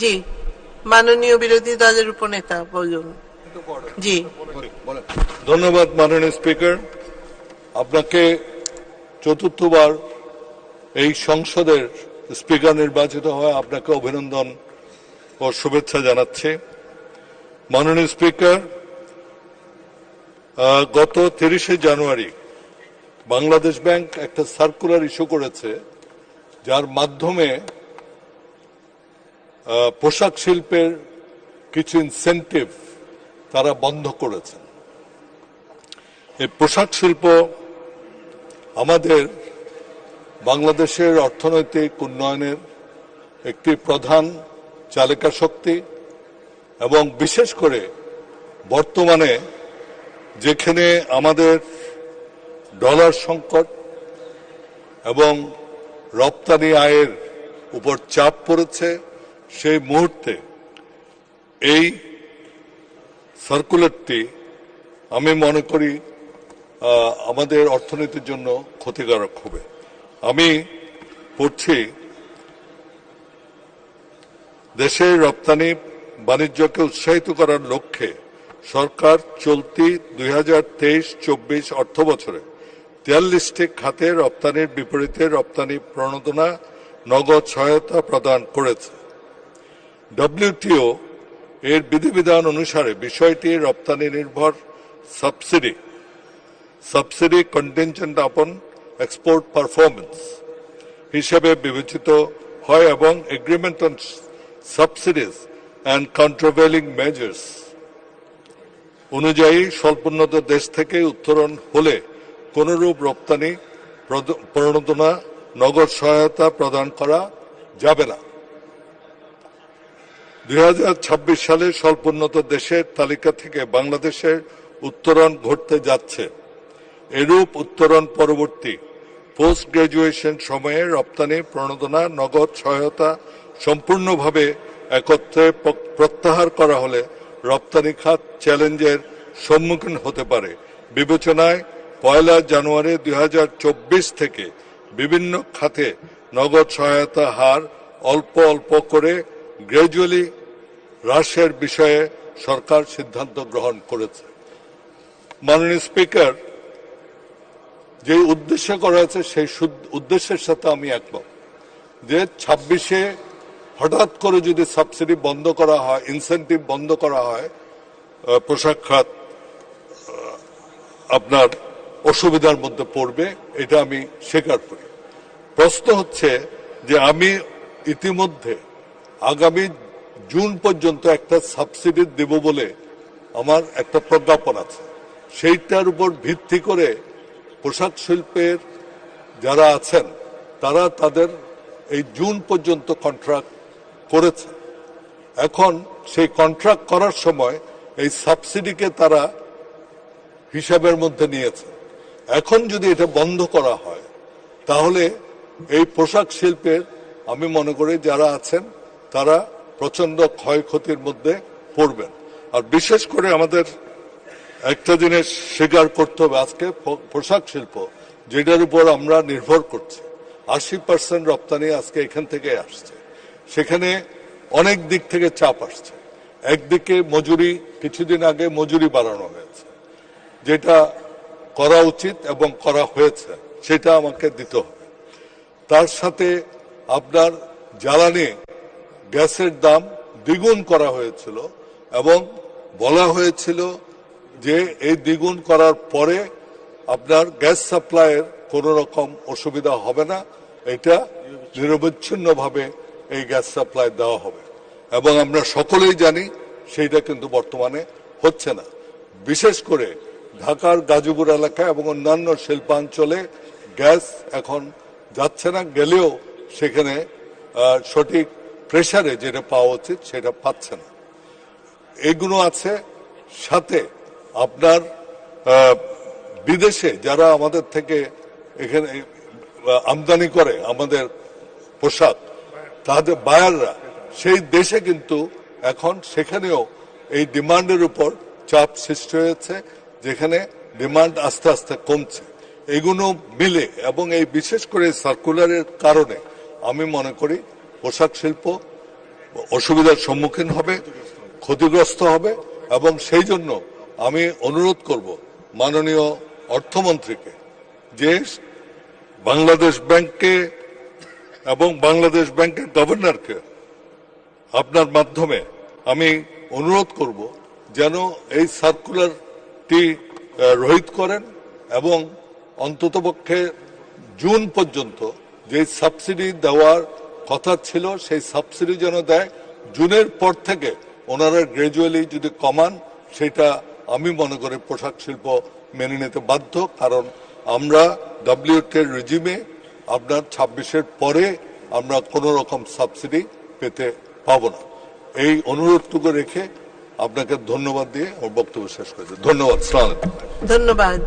জি। মাননীয় বিরোধী দলের উপনেতা বলুন। জি। ধন্যবাদ মাননীয় স্পিকার। আপনাকে চতুর্থবার এই সংসদের স্পিকার নির্বাচিত হওয়া আপনাকে অভিনন্দন ও শুভেচ্ছা জানাচ্ছি। মাননীয় স্পিকার গত তিরিশে জানুয়ারি বাংলাদেশ ব্যাংক একটা সার্কুলার ইস্যু করেছে যার মাধ্যমে পোশাক শিল্পের কিছু ইনসেন্টিভ তারা বন্ধ করেছেন। এই পোশাক শিল্প আমাদের বাংলাদেশের অর্থনৈতিক উন্নয়নের একটি প্রধান চালিকা শক্তি এবং বিশেষ করে বর্তমানে যেখানে আমাদের ডলার সংকট এবং রপ্তানি আয়ের উপর চাপ পড়েছে সেই মুহূর্তে এই সার্কুলারটি আমি মনে করি আমাদের অর্থনীতির জন্য ক্ষতিকারক হবে। আমি পড়ছি, দেশের রপ্তানি বাণিজ্যকে উৎসাহিত করার লক্ষ্যে সরকার চলতি দুই হাজার তেইশ চব্বিশ অর্থ বছরে তিয়াল্লিশটি খাতে রপ্তানির বিপরীতে রপ্তানি প্রণোদনা, নগদ সহায়তা প্রদান করেছে। ডব্লিউটিও এর বিধিবিধান অনুসারে বিষয়টি রপ্তানি নির্ভর সাবসিডি সাবসিডি কন্টেনজেন্ট আপন এক্সপোর্ট পারফরমেন্স হিসেবে বিবেচিত হয় এবং agreement on subsidies and countervailing measures অনুযায়ী স্বল্পোন্নত দেশ থেকে উত্তরণ হলে কোনরূপ রপ্তানি প্রণোদনা, নগদ সহায়তা প্রদান করা যাবে না। দুই হাজার ছাব্বিশ সালে স্বল্পোন্নত দেশের তালিকা থেকে বাংলাদেশের উত্তরণ ঘটতে যাচ্ছে। এরূপ উত্তরণ পরবর্তী পোস্ট গ্রাজুয়েশন সময়ে রপ্তানি, প্রণোদনা, নগদ সহায়তা সম্পূর্ণভাবে একত্রে প্রত্যাহার করা হলে রপ্তানি খাত চ্যালেঞ্জের সম্মুখীন হতে পারে। বিবেচনায় পয়লা জানুয়ারি দুই হাজার চব্বিশ থেকে বিভিন্ন খাতে নগদ সহায়তা হার অল্প অল্প করে গ্র্যাজুয়ালি হ্রাসের বিষয়ে সরকার সিদ্ধান্ত গ্রহণ করেছে। মাননীয় স্পিকার, যে উদ্দেশ্য করা হয়েছে সেই উদ্দেশ্যের সাথে আমি একমত। যে ছাব্বিশে হঠাৎ করে যদি সাবসিডি বন্ধ করা হয় ইনসেন্টিভ বন্ধ করা হয় পোশাক খাত আপনার অসুবিধার মধ্যে পড়বে, এটা আমি স্বীকার করি। প্রশ্ন হচ্ছে যে আমি ইতিমধ্যে আগামী জুন পর্যন্ত একটা সাবসিডি দেব বলে আমার একটা প্রজ্ঞাপন আছে। সেইটার উপর ভিত্তি করে পোশাক শিল্পের যারা আছেন, তারা তাদের এই জুন পর্যন্ত কন্ট্রাক্ট করেছে। এখন সেই কন্ট্রাক্ট করার সময় এই সাবসিডিকে তারা হিসাবের মধ্যে নিয়েছে। এখন যদি এটা বন্ধ করা হয়, তাহলে এই পোশাক শিল্পের আমি মনে করি যারা আছেন, তারা প্রচণ্ড ক্ষয়ক্ষতির মধ্যে পড়বেন। আর বিশেষ করে আমাদের একটা জিনিস স্বীকার করতে হবে, আজকে পোশাক শিল্প, যেটার উপর আমরা নির্ভর করছি। আশি পার্সেন্ট রপ্তানি আজকে এখান থেকে আসছে। সেখানে অনেক দিক থেকে চাপ আসছে। একদিকে মজুরি, কিছুদিন আগে মজুরি বাড়ানো হয়েছে। যেটা করা উচিত এবং করা হয়েছে, সেটা আমাকে দিতে হবে। তার সাথে আপনার জ্বালানি গ্যাসের দাম দ্বিগুণ করা হয়েছিল এবং বলা হয়েছিল যে এই দ্বিগুণ করার পরে আপনার গ্যাস সাপ্লাইয়ের কোনো রকম অসুবিধা হবে না। এটা নিরবচ্ছিন্নভাবে এই গ্যাস সাপ্লাই দেওয়া হবে। এবং আমরা সকলেই জানি সেইটা কিন্তু বর্তমানে হচ্ছে না। বিশেষ করে ঢাকার গাজীপুর এলাকা এবং অন্যান্য শিল্পাঞ্চলে গ্যাস এখন যাচ্ছে না, গেলেও সেখানে সঠিক প্রেসারে যেটা পাওয়া উচিত সেটা পাচ্ছে না। এগুলো আছে সাথে আপনার বিদেশে যারা আমাদের থেকে এখানে আমদানি করে আমাদের পোশাক, তাদের বায়াররা, সেই দেশে কিন্তু এখন সেখানেও এই ডিমান্ডের উপর চাপ সৃষ্টি হয়েছে, যেখানে ডিমান্ড আস্তে আস্তে কমছে। এগুলো মিলে এবং এই বিশেষ করে সার্কুলারের কারণে আমি মনে করি পোশাক শিল্প অসুবিধার সম্মুখীন হবে, ক্ষতিগ্রস্ত হবে, এবং সেই জন্য আমি অনুরোধ করব মাননীয় অর্থমন্ত্রীকে যে বাংলাদেশ ব্যাংককে এবং বাংলাদেশ ব্যাংকের গভর্নরকে আপনার মাধ্যমে আমি অনুরোধ করব যেন এই সার্কুলারটি রহিত করেন এবং অন্ততপক্ষে জুন পর্যন্ত যে সাবসিডি দেওয়ার কথা ছিল, সেই সাবসিডি যেন দেয়। জুনের পর থেকে ওনারা গ্রাজুয়ালি যদি কমান, সেটা আমি মনে করি পোশাক শিল্প মেনে নিতে বাধ্য। কারণ আমরা ডাব্লিউটি রেজিমে আপনার ছাব্বিশের পরে আমরা কোনো রকম সাবসিডি পেতে পাব না। এই অনুরোধটুকু রেখে আপনাকে ধন্যবাদ দিয়ে আমার বক্তব্য শেষ করেছি। ধন্যবাদ ধন্যবাদ।